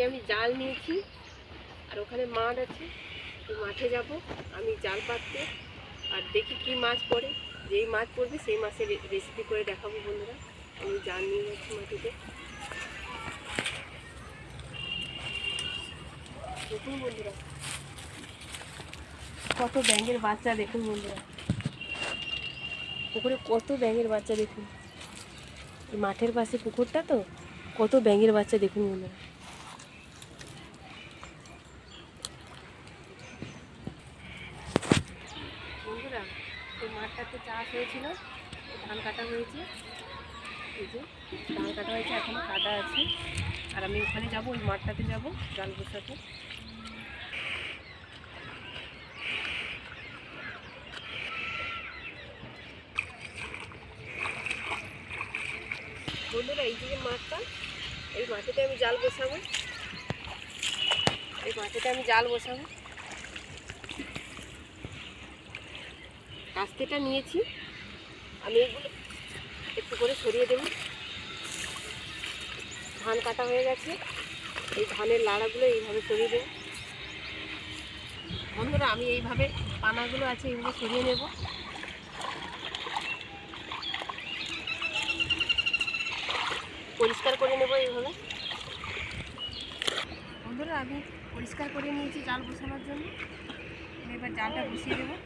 যে আমি জাল নিয়েছি, আর ওখানে মাঠ আছে ওই মাঠে যাব। আমি জাল পাততে, আর দেখি কি মাছ পড়ে। যেই মাছ পড়বে, সেই মাছের রেসিপি করে দেখাবো বন্ধুরা। আমি জাল নিয়ে যাচ্ছি মাটিতে। দেখুন বন্ধুরা, কত ব্যাঙের বাচ্চা দেখুন বন্ধুরা। পুকুরে কত ব্যাঙের বাচ্চা দেখুন। মাঠের পাশে পুকুরটা তো, কত ব্যাঙের বাচ্চা দেখুন বন্ধুরা। এই চাষ হয়েছিল, ধান কাটা হয়েছে। এই যে, ধান কাটা হয়েছে, এখনও কাদা আছে। আর আমি ওখানে যাব, ওই মাঠটাতে যাব, জাল বসাতে। বন্ধুরা, এই যে মাঠটা, এই মাঠেতে আমি জাল বসাবো। এই মাঠেতে আমি জাল বসাবো। কাস্তেটা নিয়েছি। আমি এগুলো একটু করে সরিয়ে দেবো। ধান কাটা হয়ে গেছে। এই ধানের লাড়াগুলো এইভাবে সরিয়ে দেবো। বন্ধুরা, আমি এইভাবে পানাগুলো আছে এইভাবে সরিয়ে নেব। পরিষ্কার করে নেব এইভাবে। বন্ধুরা, আমি পরিষ্কার করে নিয়েছি জাল বসানোর জন্য। এবার জালটা বসিয়ে দেবো।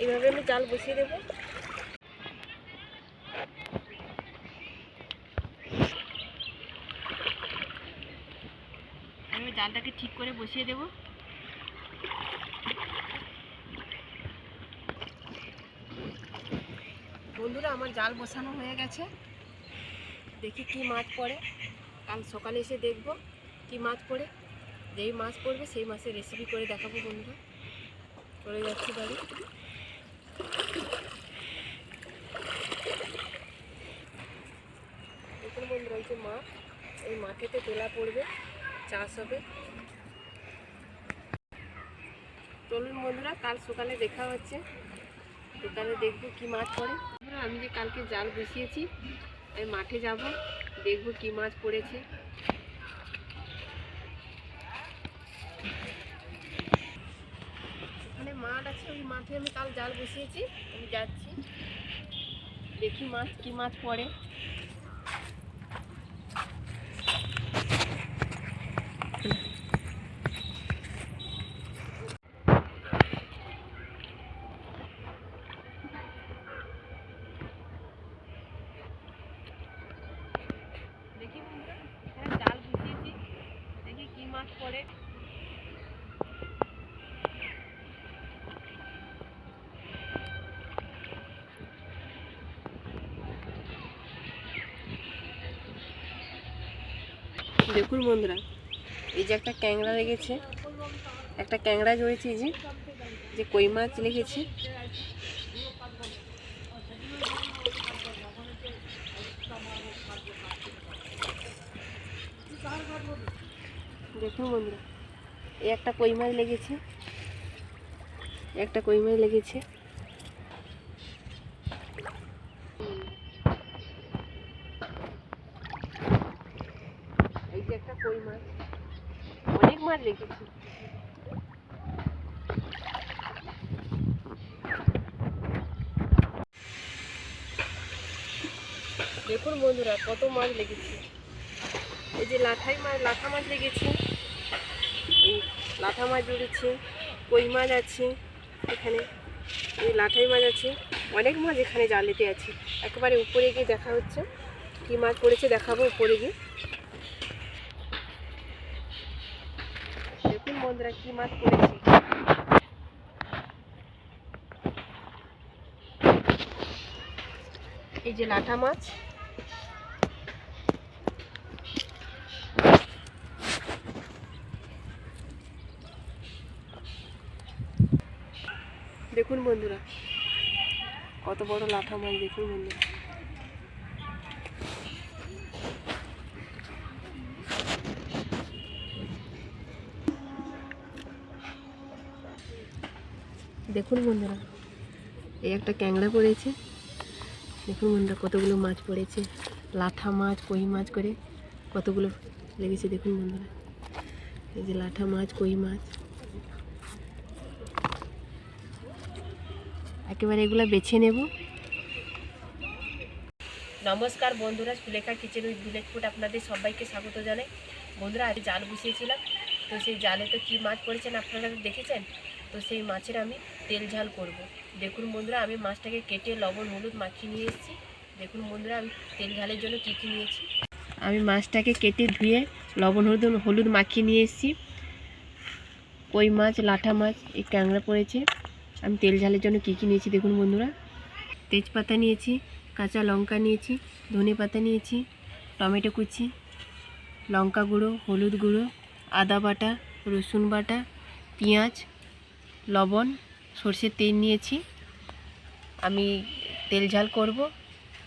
এইভাবে আমি জাল বসিয়ে দেবো। আমি জালটাকে ঠিক করে বসিয়ে দেবো। বন্ধুরা, আমার জাল বসানো হয়ে গেছে। দেখি কি মাছ পড়ে। কাল সকালে এসে দেখব কি মাছ পড়ে। যেই মাছ পড়বে সেই মাছের রেসিপি করে দেখাবো বন্ধুরা। চলে যাচ্ছি বাড়ি। দেখুন বন্ধুরা যে মাঠ এই মাঠেতে তোলা পড়বে, চাষ হবে। চলুন বন্ধুরা, কাল সকালে দেখা হচ্ছে। সকালে দেখব কি মাছ পড়ে। আমি যে কালকে জাল বসিয়েছি, আমি মাঠে যাব, দেখব কি মাছ পড়েছে। ওখানে মাঠ আছে, ওই মাঠে আমি কাল জাল বসিয়েছি, আমি যাচ্ছি। দেখি মাছ, কি মাছ পড়ে। দেখুন বন্ধুরা, এই যে একটা ক্যাংরা লেগেছে, একটা ক্যাংরা জড়েছে এই যে যে কই মাছ লেগেছে। দেখুন বন্ধুরা, এই একটা কই মাছ লেগেছে একটা কই মাছ লেগেছে এই যে একটা কই মাছ অনেক মাছ লেগেছে দেখুন বন্ধুরা, কত মাছ লেগেছে। এই যে লাঠাই মাছ, লাঠা মাছ লেগেছে। লাঠা মাছ জড়েছে কই মাছ আছে এখানে, এই লাঠাই মাছ আছে। অনেক মাছ এখানে জালেতে আছে। একেবারে উপরে গিয়ে দেখা হচ্ছে। কি মাছ পড়েছে দেখাবো উপরে গিয়ে। দেখুন বন্ধুরা, কি মাছ পড়েছে। এই যে লাঠা মাছ। কত বড় লাঠা মাছ দেখুন বন্ধু দেখুন বন্ধুরা, এই একটা ক্যাংলা পড়েছে। দেখুন বন্ধুরা, কতগুলো মাছ পড়েছে। লাঠা মাছ, কই মাছ করে কতগুলো লেগেছে দেখুন বন্ধুরা। এই যে লাঠা মাছ, কই মাছ। একেবারে এগুলো বেছে নেব। নমস্কার বন্ধুরা, সুলেখা কিচেন উইথ ভিলেজ আপনাদের সবাইকে স্বাগত জানাই। বন্ধুরা, আজ জাল বসিয়েছিলাম। তো সেই জালে তো কী মাছ পড়েছেন আপনারা দেখেছেন? তো সেই মাছের আমি তেল ঝাল করব। দেখুন বন্ধুরা, আমি মাছটাকে কেটে লবণ, হলুদ মাখিয়ে নিয়ে এসেছি। দেখুন বন্ধুরা, আমি তেল ঝালের জন্য কী কী নিয়েছি। আমি মাছটাকে কেটে ধুয়ে লবণ, হলুদ হলুদ মাখিয়ে নিয়ে এসেছি। কই মাছ, লাঠা মাছ, এই ক্যাংড়া পড়েছে। আমি তেল ঝালের জন্য কী কী নিয়েছি দেখুন বন্ধুরা। তেজপাতা নিয়েছি, কাঁচা লঙ্কা নিয়েছি, ধনে পাতা নিয়েছি, টমেটো কুচি, লঙ্কা গুঁড়ো, হলুদ গুঁড়ো, আদা বাটা, রসুন বাটা, পেঁয়াজ, লবণ, সর্ষের তেল নিয়েছি। আমি তেল ঝাল করব।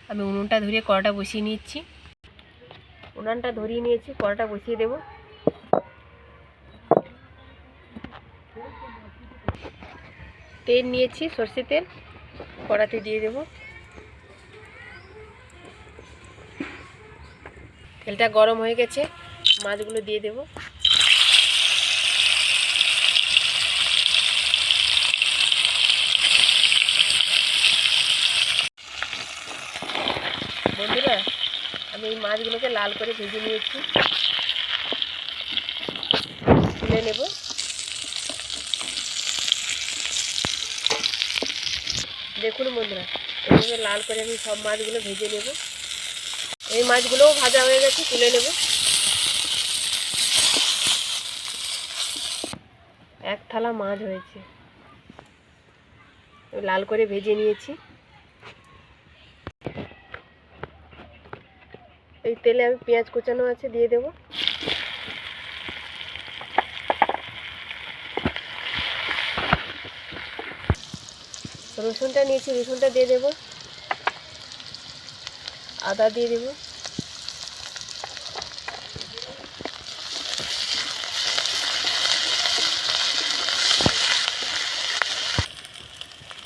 আমি উনুনটা ধরিয়ে কড়াটা বসিয়ে নিচ্ছি। উনানটা ধরিয়ে নিয়েছি, কড়াটা বসিয়ে দেব। তেল নিয়েছি, সর্ষে তেল, কড়াতে দিয়ে দেব। তেলটা গরম হয়ে গেছে, মাছগুলো দিয়ে দেব। বন্ধুরা, আমি এই মাছগুলোকে লাল করে ভেজে নিয়েছি। তুলে নেব। দেখুন বন্ধুরা এইভাবে লাল করে আমি সব মাছগুলো ভেজে নেব। এই মাছগুলোও ভাজা হয়ে গেছে, তুলে নেব। এক থালা মাছ হয়েছে। লাল করে ভেজে নিয়েছি। এই তেলে আমি পেঁয়াজ কোচানো আছে, দিয়ে দেব। রসুনটা নিয়েছি, রসুনটা দিয়ে দেব। আদা দিয়ে দেব।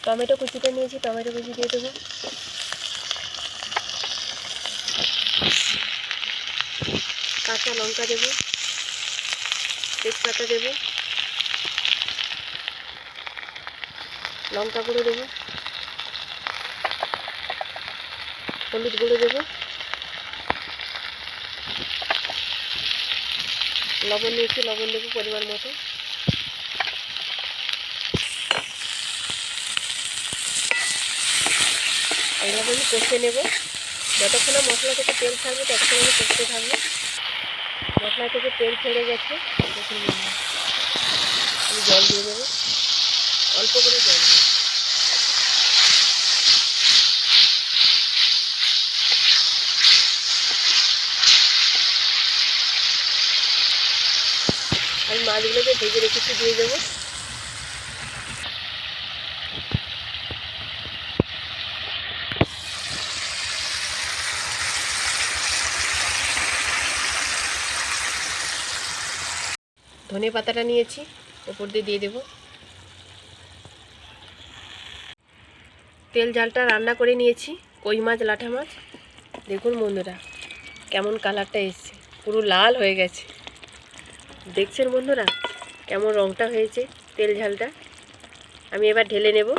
টমেটো কুচিটা নিয়েছি, টমেটো কুচি দিয়ে দেবো। কাঁচা লঙ্কা দেব। তেজপাতা দেব। লঙ্কা গুঁড়ো দেবো। হলুদ গুঁড়ো দেবো। লবণ নিয়েছি লবণ দেবো পরিমাণ মতো। এইভাবে আমি কষে নেব। যতক্ষণ মশলা থেকে তেল ছাড়বে, ততক্ষণ আমি কষতে থাকব। মশলা থেকে তেল ছেড়ে গেছে। আমি জল দিয়ে দেবো। অল্প করে জল আমি মাছগুলোকে ভেজে রেখেছি, দিয়ে দেবো। ধনে পাতাটা নিয়েছি, ওপর দিয়ে দিয়ে দেবো। তেল জালটা রান্না করে নিয়েছি, কই মাছ, লাঠা মাছ। দেখুন বন্ধুরা, কেমন কালারটা এসছে, পুরো লাল হয়ে গেছে। দেখছেন বন্ধুরা, কেমন রঙটা হয়েছে তেল ঝালটা। আমি এবার ঢেলে নেব।